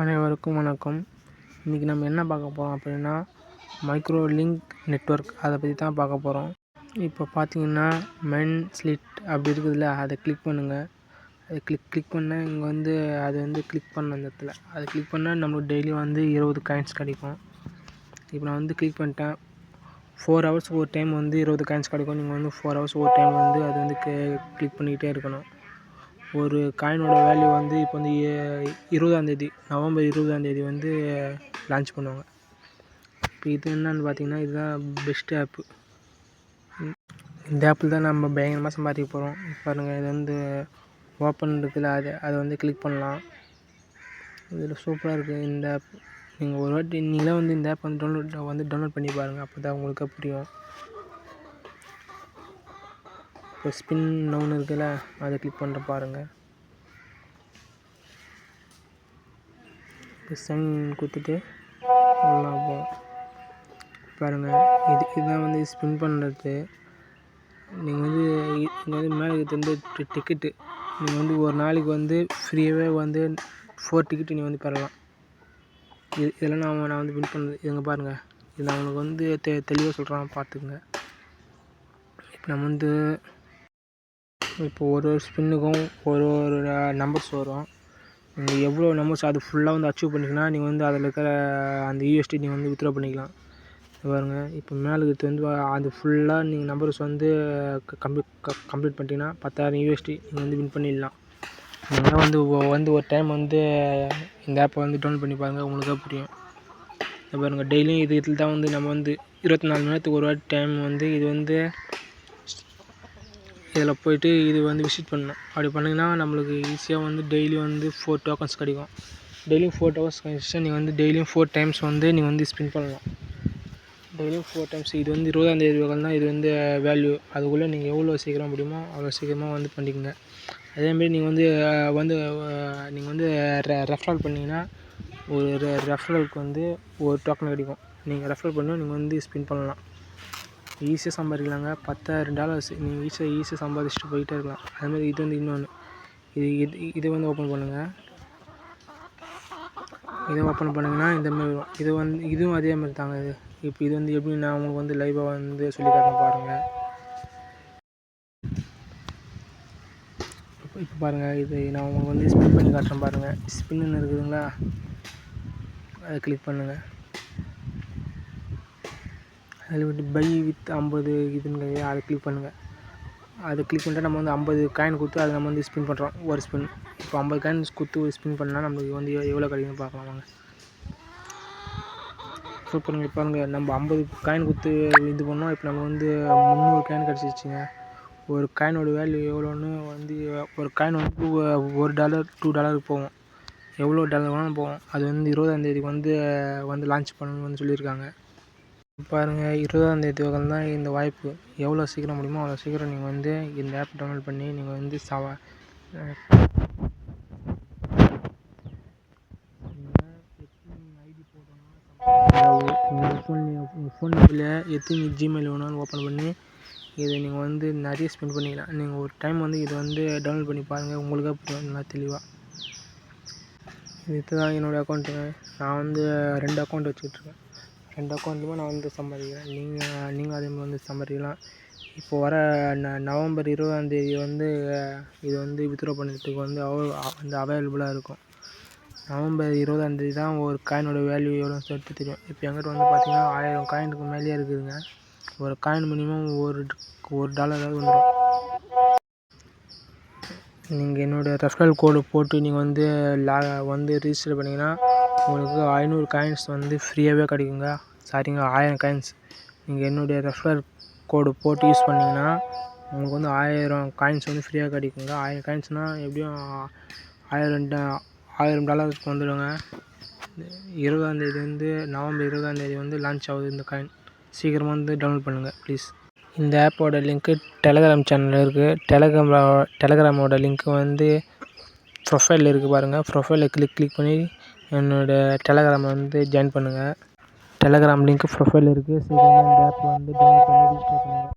அனைவருக்கும் வணக்கம். இன்றைக்கி நம்ம என்ன பார்க்க போகிறோம் அப்படின்னா மைக்ரோ லிங்க் நெட்ஒர்க் அதை பற்றி தான் பார்க்க போகிறோம் இப்போ பார்த்தீங்கன்னா மென் ஸ்லிட் அப்படி இருக்குதுல்ல அதை கிளிக் பண்ணுங்கள் அதை கிளிக் கிளிக் பண்ணால் இங்கே வந்து அது வந்து கிளிக் பண்ண அந்த இடத்துல. அதை கிளிக் பண்ணால் நம்மளுக்கு டெய்லி வந்து இருபது காயின்ஸ் கிடைக்கும். இப்போ நான் வந்து கிளிக் பண்ணிட்டேன். ஃபோர் ஹவர்ஸ் ஒரு டைம் வந்து இருபது காயின்ஸ் கிடைக்கும். நீங்கள் வந்து ஃபோர் ஹவர்ஸ் ஒரு டைம் வந்து அது வந்து கிளிக் பண்ணிக்கிட்டே இருக்கணும். ஒரு காயினோட வேல்யூ வந்து இப்போ வந்து இருபதாந்தேதி நவம்பர் இருபதாந்தேதி வந்து லான்ச் பண்ணுவாங்க. இப்போ இது என்னன்னு பார்த்தீங்கன்னா இதுதான் பெஸ்ட் ஆப்பு இந்த ஆப்பில் தான் நம்ம பயங்கரமாக சம்பாதிக்க போகிறோம் பாருங்கள் இது வந்து ஓப்பன் இருக்குதுல்ல அது அதை வந்து கிளிக் பண்ணலாம். இதில் சூப்பராக இருக்குது இந்த ஆப் நீங்கள் ஒரு வாட்டி நீங்களே வந்து இந்த ஆப் வந்து டவுன்லோட் வந்து டவுன்லோட் பண்ணி பாருங்கள் அப்போ தான் உங்களுக்கு புரியும். இப்போ ஸ்பின் நவுன் இருக்குல்ல அதை கிளிக் பண்ணுற பாருங்கள் இப்போ சைன் கொடுத்துட்டு போகும் பாருங்கள் இது இதுதான் வந்து ஸ்பின் பண்ணுறது நீங்கள் வந்து இங்கே வந்து மேலே வந்து டிக்கெட்டு நீங்கள் வந்து ஒரு நாளைக்கு வந்து ஃப்ரீயாகவே வந்து ஃபோர் டிக்கெட்டு நீங்கள் வந்து பெறலாம். இது இதெல்லாம் நான் நான் வந்து வின் பண்ணுறது இதுங்க பாருங்கள் இது நான் உங்களுக்கு வந்து தெ தெளிவாக சொல்கிறான் பார்த்துக்குங்க இப்போ நம்ம வந்து இப்போ ஒரு ஒரு ஸ்பின்னுக்கும் ஒரு ஒரு நம்பர்ஸ் வரும். நீங்கள் எவ்வளோ நம்பர்ஸ் அது ஃபுல்லாக வந்து அச்சீவ் பண்ணிங்கன்னா நீங்கள் வந்து அதில் இருக்கிற அந்த யூஎஸ்டி நீங்கள் வந்து வித்ட்ரா பண்ணிக்கலாம். பாருங்க. இப்போ மேலே இருக்கிறது வந்து அது ஃபுல்லாக நீங்கள் நம்பர்ஸ் வந்து கம்ப்ளீட் கம்ப்ளீட் பண்ணிட்டீங்கன்னா பத்தாயிரம் யூஎஸ்டி நீங்கள் வந்து வின் பண்ணிடலாம். நீங்கள் வந்து வந்து ஒரு டைம் வந்து இந்த ஆப்பை வந்து டவுன்லோட் பண்ணி பாருங்கள் உங்களுக்கே புரியும். பாருங்கள் டெய்லியும் இது இதில் தான் வந்து நம்ம வந்து இருபத்தி நாலு மணி நேரத்துக்கு ஒரு வாட்டி டைம் வந்து இது வந்து இதில் போய்ட்டு இது வந்து விசிட் பண்ணணும். அப்படி பண்ணிங்கன்னா நம்மளுக்கு ஈஸியாக வந்து டெய்லி வந்து ஃபோர் டோக்கன்ஸ் கிடைக்கும். டெய்லியும் ஃபோர் டோக்கன்ஸ் கிடச்சிச்சா நீங்கள் வந்து டெய்லியும் ஃபோர் டைம்ஸ் வந்து நீங்கள் வந்து ஸ்பின் பண்ணலாம். டெய்லியும் ஃபோர் டைம்ஸ் இது வந்து இருபதாந்தேதி வரைக்கும் தான் இது வந்து வேல்யூ அதுக்குள்ளே நீங்கள் எவ்வளோ சீக்கிரம் முடியுமோ அவ்வளோ சீக்கிரமாக வந்து பண்ணிக்கோங்க. அதேமாரி நீங்கள் வந்து வந்து நீங்கள் வந்து ரெ ரெஃபரல் பண்ணிங்கன்னா ஒரு ரெ ரெஃபரலுக்கு வந்து ஒரு டோக்கன் கிடைக்கும். நீங்கள் ரெஃபர் பண்ணி நீங்கள் வந்து ஸ்பின் பண்ணலாம். ஈஸியாக சம்பாதிக்கலாங்க. பத்தாயிரம் டாலர்ஸ் நீங்கள் ஈஸியாக ஈஸியாக சம்பாதிச்சுட்டு போயிட்டே இருக்கலாம். அதுமாதிரி இது வந்து இன்னொன்று இது இது இது வந்து ஓப்பன் பண்ணுங்கள் இதை ஓப்பன் பண்ணிங்கன்னா இந்தமாரி வரும். இது வந்து இதுவும் அதே மாதிரி தாங்க இது. இப்போ இது வந்து எப்படி நான் உங்களுக்கு வந்து லைவாக வந்து சொல்லி காட்டுறேன் பாருங்கள் இப்போ இப்போ பாருங்கள் இது நான் உங்களுக்கு வந்து ஸ்பின் பண்ணி காட்டுறேன் பாருங்கள் ஸ்பின்னு இருக்குதுங்களா? அதை கிளிக் பண்ணுங்கள் அதில் வந்து பை வித் ஐம்பது இதுன்னு அதை கிளிக் பண்ணுங்கள் அதை கிளிக் பண்ணிட்டா நம்ம வந்து ஐம்பது காயின் கொடுத்து அதை நம்ம வந்து ஸ்பின் பண்ணுறோம் ஒரு ஸ்பின் இப்போ ஐம்பது காயின்ஸ் கொடுத்து ஒரு ஸ்பின் பண்ணால் நம்மளுக்கு வந்து எவ்வளோ கிடைக்குன்னு பார்க்கலாம் வாங்க. சூப்பருங்க பாருங்கள் நம்ம ஐம்பது காயின் கொடுத்து இது பண்ணோம். இப்போ நம்ம வந்து முந்நூறு காயின் கிடச்சிருச்சுங்க. ஒரு காயினோட வேல்யூ எவ்வளோன்னு வந்து ஒரு காயின் வந்து ஒரு டாலர் டூ டாலருக்கு போகும். எவ்வளோ டாலர் வேணாலும் போகும். அது வந்து இருபதாந்தேதிக்கு வந்து வந்து லான்ச் பண்ணணும்னு வந்து சொல்லியிருக்காங்க. பாருங்கள் இருபதாந்தேதி வரைக்கும் தான் இந்த வாய்ப்பு எவ்வளோ சீக்கிரம் முடியுமோ அவ்வளோ சீக்கிரம் நீங்கள் வந்து இந்த ஆப் டவுன்லோட் பண்ணி நீங்கள் வந்து சவா ஐடி உங்கள் ஃபோன் நம்பரில் எத்தனை ஜிமெயில் வேணாலும் ஓப்பன் பண்ணி இதை நீங்கள் வந்து நிறைய ஸ்பெண்ட் பண்ணிக்கலாம். நீங்கள் ஒரு டைம் வந்து இதை வந்து டவுன்லோட் பண்ணி பாருங்கள் உங்களுக்காக புரியும். நல்லா தெளிவாக இது தான் என்னோடய அக்கௌண்ட்டுங்க நான் வந்து ரெண்டு அக்கௌண்ட் வச்சுக்கிட்ருக்கேன் ரெண்டு அக்கௌண்ட்லையுமே நான் வந்து சம்பாதிக்கிறேன். நீங்கள் நீங்கள் அதே மாதிரி வந்து சம்பாதிக்கலாம். இப்போ வர ந நவம்பர் இருபதாந்தேதி வந்து இது வந்து வித்ட்ரா பண்ணுறதுக்கு வந்து அவ வந்து அவைலபிளாக இருக்கும். நவம்பர் இருபதாந்தேதி தான் ஒரு காயினோட வேல்யூ எவ்வளோன்னு சொல்லிட்டு தெரியும். இப்போ எங்கிட்ட வந்து பார்த்தீங்கன்னா ஆயிரம் காயினுக்கு மேலேயே இருக்குதுங்க. ஒரு காயின் மினிமம் ஒரு ஒரு டாலராவது வந்துடும் நீங்கள் என்னோடய ரெஃபரல் கோடு போட்டு நீங்கள் வந்து லா வந்து ரிஜிஸ்டர் பண்ணிங்கன்னா உங்களுக்கு ஐநூறு காயின்ஸ் வந்து ஃப்ரீயாகவே கிடைக்குங்க. சாரிங்க ஆயிரம் காயின்ஸ் நீங்கள் என்னுடைய ரெஃபரல் கோடு போட்டு யூஸ் பண்ணிங்கன்னா உங்களுக்கு வந்து ஆயிரம் காயின்ஸ் வந்து ஃப்ரீயாக கிடைக்குங்க. ஆயிரம் காயின்ஸ்னால் எப்படியும் ஆயிரம் ஆயிரம் டாலருக்கு வந்துடுங்க. இருபதாந்தேதி வந்து நவம்பர் இருபதாந்தேதி வந்து லான்ச் ஆகுது இந்த காயின் சீக்கிரமாக வந்து டவுன்லோட் பண்ணுங்கள் ப்ளீஸ் இந்த ஆப்போட லிங்க்கு டெலகிராம் சேனலில் இருக்குது டெலகிராம் டெலகிராமோட லிங்க்கு வந்து ப்ரொஃபைலில் இருக்குது பாருங்கள் ப்ரொஃபைலில் கிளிக் கிளிக் பண்ணி என்னோடய டெலகிராமை வந்து ஜாயின் பண்ணுங்கள் டெலகிராம் லிங்க் ப்ரொஃபைலில் இருக்குது சீக்கிரமாக இந்த ஆப் வந்து டவுன்லோட் பண்ணி ரிஜிஸ்டர் பண்ணுங்கள்